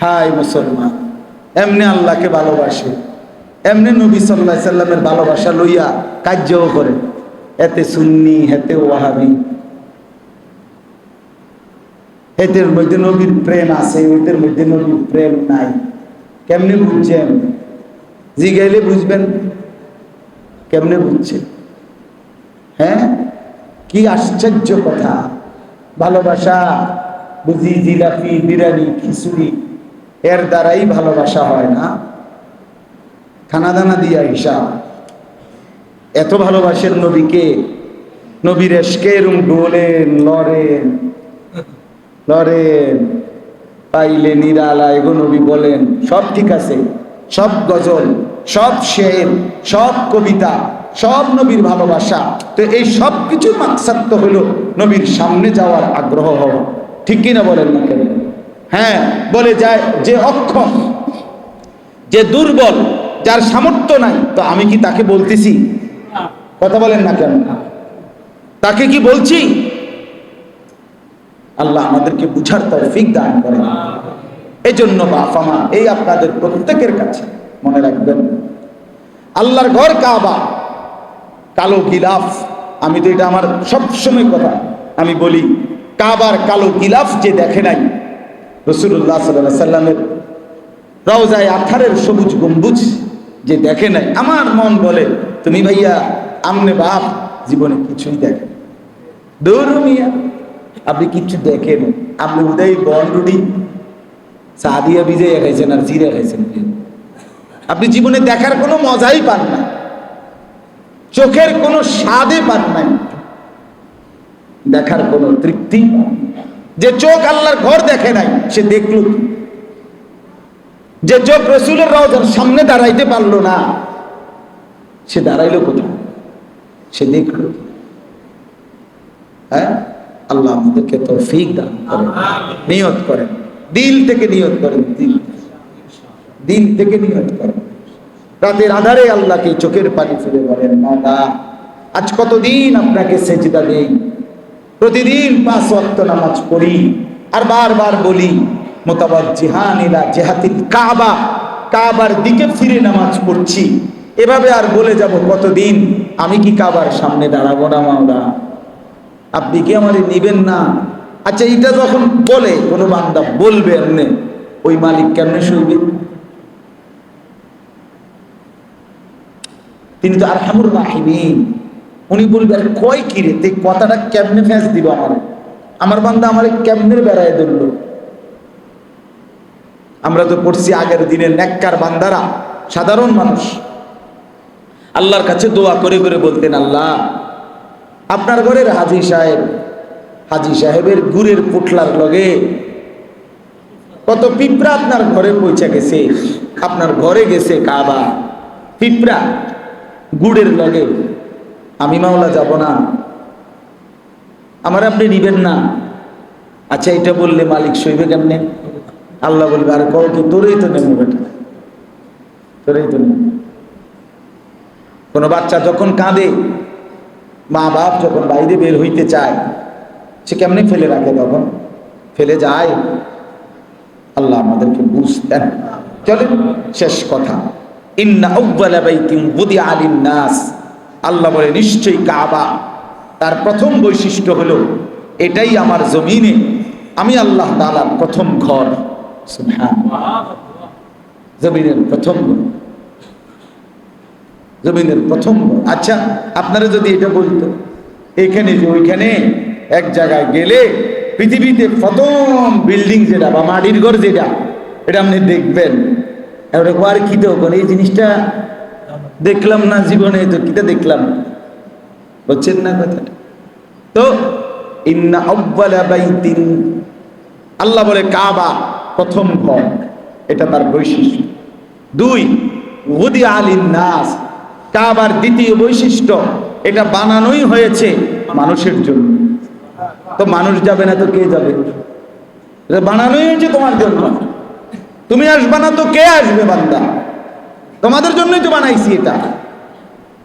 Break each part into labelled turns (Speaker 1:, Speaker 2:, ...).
Speaker 1: High মুসলমান, এমনি আল্লাহকে ভালোবাসে, এমনি নবী সাল্লাহ সাল্লামের ভালোবাসা লইয়া কার্যও করে। এতে সুন্নি, হেতে ওয়াহাবি। এদের মধ্যে নবীর প্রেম আছে ওদের মধ্যে নবীর প্রেম নাই। কেমনে বুঝছেন? জিগাইলে বুঝবেন। কেমনে বুঝছেন? হ্যাঁ? কি আশ্চর্য কথা। ভালোবাসা, বুঝি, জিলাপি, বিরিয়ানি, খিচুড়ি এর দ্বারাই ভালোবাসা হয় না। খানা দানা দিয়া হিসাব এত ভালোবাসেন নবীকে, নবীর এসকে এরম ডোলেন লড়েন লড়েন পাইলে নিরালা এগো নবী বলেন, সব ঠিক আছে, সব গজল, সব শের, সব কবিতা, সব নবীর ভালোবাসা। তো এই সব কিছু মাকসাদ হলো নবীর সামনে যাওয়ার আগ্রহ হওয়া। ঠিক কিনা বলেন না কেন? হ্যাঁ বলে যায়, যে অক্ষম, যে দুর্বল, যার সামর্থ্য নাই। তো আমি কি তাকে বলতেছি? কথা বলেন না কেন? তাকে কি বলছি? আল্লাহ আমাদেরকে বুঝার তৌফিক দান করেন। এই জন্য বাফামা এই আপনাদের প্রত্যেকের কাছে মনে রাখবেন, আল্লাহর ঘর কাবা, কালো গিলাফ, আমি তো এটা আমার সবসময় কথা, আমি বলি, কাবার কালো গিলাফ যে দেখে নাই রসুল্লাহ সাল্লাহ সাল্লামের রওজায় আথারের সবুজ গম্বুজ যে দেখে নাই, আমার মন বলে, তুমি ভাইয়া, আমনে বাপ জীবনে কিছুই দেখে দৌড় মিয়া, আপনি কিচ্ছু দেখেন আপনি উদয় বন বনরুডি সাদিয়া ভিজে খাইছেন আর জিরে খাইছেন আপনি জীবনে দেখার কোনো মজাই পান না। চোখের কোনো স্বাদে পান নাই। দেখার কোনো তৃপ্তি। যে চোখ আল্লাহর ঘর দেখে নাই, সে দেখল যে চোখ রসুলের রওজার সামনে দাঁড়াইতে পারল না, সে দাঁড়াইলো কোথায়? সে দেখল হ্যাঁ? আল্লাহ আমাদেরকে তৌফিক দান করেন, নিয়ত করেন, দিল থেকে নিয়ত করেন, দিল দিল থেকে নিয়ত করেন। রাতের আধারে আল্লাহকে চোখের পানি ফেলে বলেন মাওলা আজ কতদিন আপনাকে সেজদা দেই? প্রতিদিন পাঁচ ওয়াক্ত নামাজ পড়ি আর বারবার বলি, মোতাবাদ জিহান ইলা জেহাতিল কাবা, কাবার দিকে ফিরে নামাজ পড়ছি। এভাবে আর বলে যাব কতদিন? আমি কি কাবার সামনে দাঁড়াবো না, মাওলা? আপনি কি আমারে নিবেন না? আচ্ছা এটা যখন বলে, কোনো বান্দা বলবে এমনি, ওই মালিক কেমনে শুইবে তিনি তো আর হামুর রাহিমিন। উনি বলবেন কয় কি রে? তুই কথাটা কেমনে ফেঁস দিব আমার? আমার বান্দা আমার কেমনে বেড়ায় ধরল? আমরা তো পড়ছি আগের দিনে নেককার বান্দারা, সাধারণ মানুষ। আল্লাহর কাছে দোয়া করে করে বলতেন, আল্লাহ, আপনার ঘরের হাজি সাহেব, হাজি সাহেবের গুড়ের পুটলার লগে কত পিঁপড়া আপনার ঘরে পৌঁছে গেছে, আপনার ঘরে গেছে কাবা। পিঁপড়া গুড়ের লগে আমি মাওলা যাব না। আমার আপনি নিবেন না। আচ্ছা এটা বললে মালিক সইবে কেমনে? আল্লাহ বলবে, আর কও কি, তোরেই তো নেব বেটা। তোরেই তো নেব কোনো বাচ্চা যখন কাঁদে মা বাপ যখন বাইরে বের হইতে চায়, সে কেমনে ফেলে রাখে তখন? ফেলে যায়? আল্লাহ আমাদেরকে বুঝতেন। চলেন, শেষ কথা। ইন্না আউ্বালা বাইতিন বুদি আলিন নাস। আল্লাহ বলে, নিশ্চয়ই কাবা। তার প্রথম বৈশিষ্ট্য হলো, এটাই আমার জমিনে, আমি আল্লাহ তাআলার প্রথম ঘর। জমিনের প্রথম জমিনের প্রথম আচ্ছা আপনারা যদি এটা বলতো এখানে যে ওইখানে এক জায়গায় গেলে পৃথিবীতে প্রথম বিল্ডিং যেটা বা মাটির ঘর যেটা, এটা আপনি দেখবেন। এবারে আর কি তো এই জিনিসটা দেখলাম না জীবনে, তো কিটা দেখলাম? বুঝছেন না কথাটা। তো ইন্না বাইতিন, আল্লাহ বলে কাবা প্রথম ঘর, এটা তার বৈশিষ্ট্য। দুই উদি আলিন নাস, কাবার দ্বিতীয় বৈশিষ্ট্য, এটা বানানোই হয়েছে মানুষের জন্য। তো মানুষ যাবে না তো কে যাবে? বানানোই হয়েছে তোমার জন্য। তুমি আসবে না তো কে আসবে বান্দা? তোমাদের জন্যই তো বানাইছি এটা।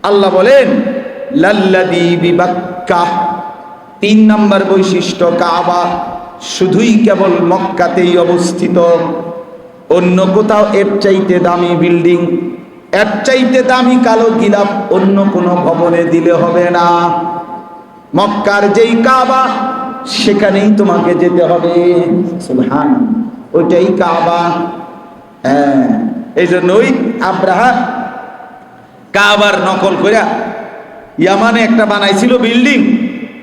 Speaker 1: আল্লাহ বলেন তিন নম্বর বৈশিষ্ট্য, কাবা শুধুই কেবল মক্কাতেই অবস্থিত। অন্য কোথাও এর চাইতে দামি বিল্ডিং, এর চাইতে দামি কালো গিলাপ অন্য কোনো ভবনে দিলে হবে না। মক্কার যেই কাবা, সেখানেই তোমাকে যেতে হবে। ওইটাই কাবা। হ্যাঁ এই জন্য ওই আব্রাহা কাবার নকল কইরা ইয়ামানে একটা বানাইছিল বিল্ডিং।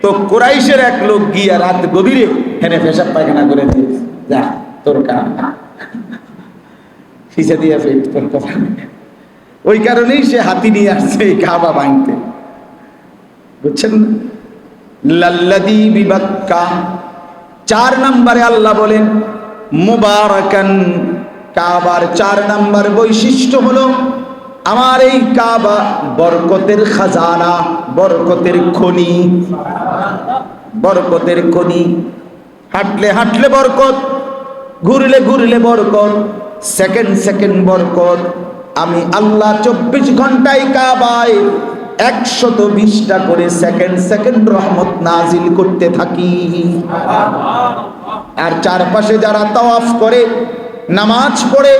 Speaker 1: তো কোরাইশের এক লোক গিয়া রাত গভীরে হেনে পেশাব পায়খানা করে দিয়ে যা, তোর ফিসে দিয়ে ফেট, তোর কথা ওই কারণেই সে হাতি নিয়ে আসছে এই কাবা ভাঙতে। বুঝছেন? লাল্লাদি বিবাক্কা। চার নম্বরে আল্লাহ বলেন, মুবারাকান কাবার চার নম্বর বৈশিষ্ট্য হলো আমার এই কাবা বরকতের খাজানা, বরকতের খনি। বরকতের খনি। হাঁটলে হাঁটলে বরকত, ঘুরলে ঘুরলে বরকত, সেকেন্ড সেকেন্ড বরকত। আমি আল্লাহ চব্বিশ ঘন্টায় কাবায় একশত বিশটা করে সেকেন্ড সেকেন্ড রহমত নাজিল করতে থাকি। আর চারপাশে যারা তাওয়াফ করে নামাজ পড়ে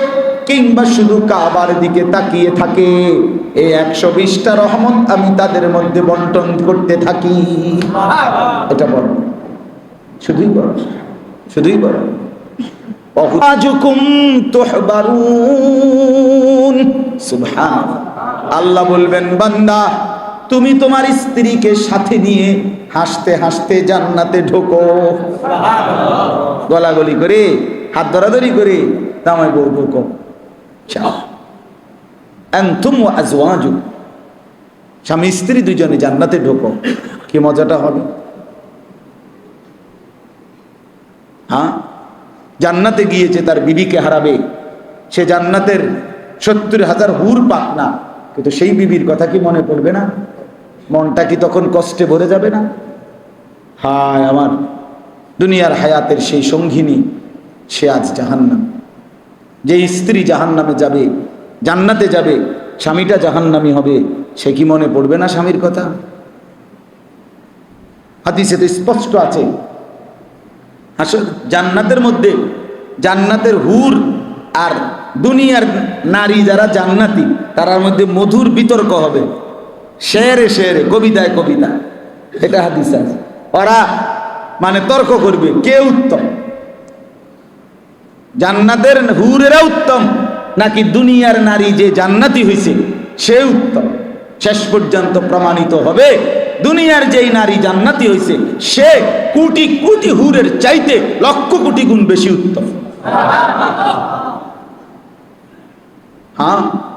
Speaker 1: কিংবা শুধু কাবার দিকে তাকিয়ে থাকে। এই একশো বিশটা রহমত আমি তাদের মধ্যে বন্টন করতে থাকি। এটা বড় শুধুই বড় শুধুই বড় আল্লাহ বলবেন, বান্দা তুমি তোমার স্ত্রীকে সাথে নিয়ে হাসতে হাসতে জান্নাতে ঢোকো। গলাগলি করে, হাত ধরাধরি করে তামায় বউ ঢোকো। স্বামী স্ত্রী দুজনে জান্নাতে ঢোকো। কি মজাটা হবে? হ্যাঁ? জান্নাতে গিয়েছে তার বিবিকে হারাবে, সে জান্নাতের সত্তর হাজার হুর পাক না। কিন্তু সেই বিবির কথা কি মনে পড়বে না? মনটা কি তখন কষ্টে ভরে যাবে না? হায় আমার দুনিয়ার হায়াতের সেই সঙ্গিনী, সে আজ জাহান্নাম। যে স্ত্রী জাহান্নামে যাবে, জান্নাতে যাবে, স্বামীটা জাহান্নামি হবে, সে কি মনে পড়বে না স্বামীর কথা? হাদিসে তো স্পষ্ট আছে। আসলে জান্নাতের মধ্যে জান্নাতের হুর আর দুনিয়ার নারী যারা জান্নাতি, তারার মধ্যে মধুর বিতর্ক হবে। শেরে শেরে, কবিতায় কবিতা। এটা হাদিস আছে। ওরা মানে তর্ক করবে, কে উত্তম? জান্নাতের হুরেরা উত্তম, নাকি দুনিয়ার নারী যে জান্নাতি হয়েছে সে উত্তম? শেষ পর্যন্ত প্রমাণিত হবে, দুনিয়ার যেই নারী জান্নাতি হয়েছে সে কোটি কোটি হুরের চাইতে লক্ষ কোটি গুণ বেশি উত্তম। হ্যাঁ?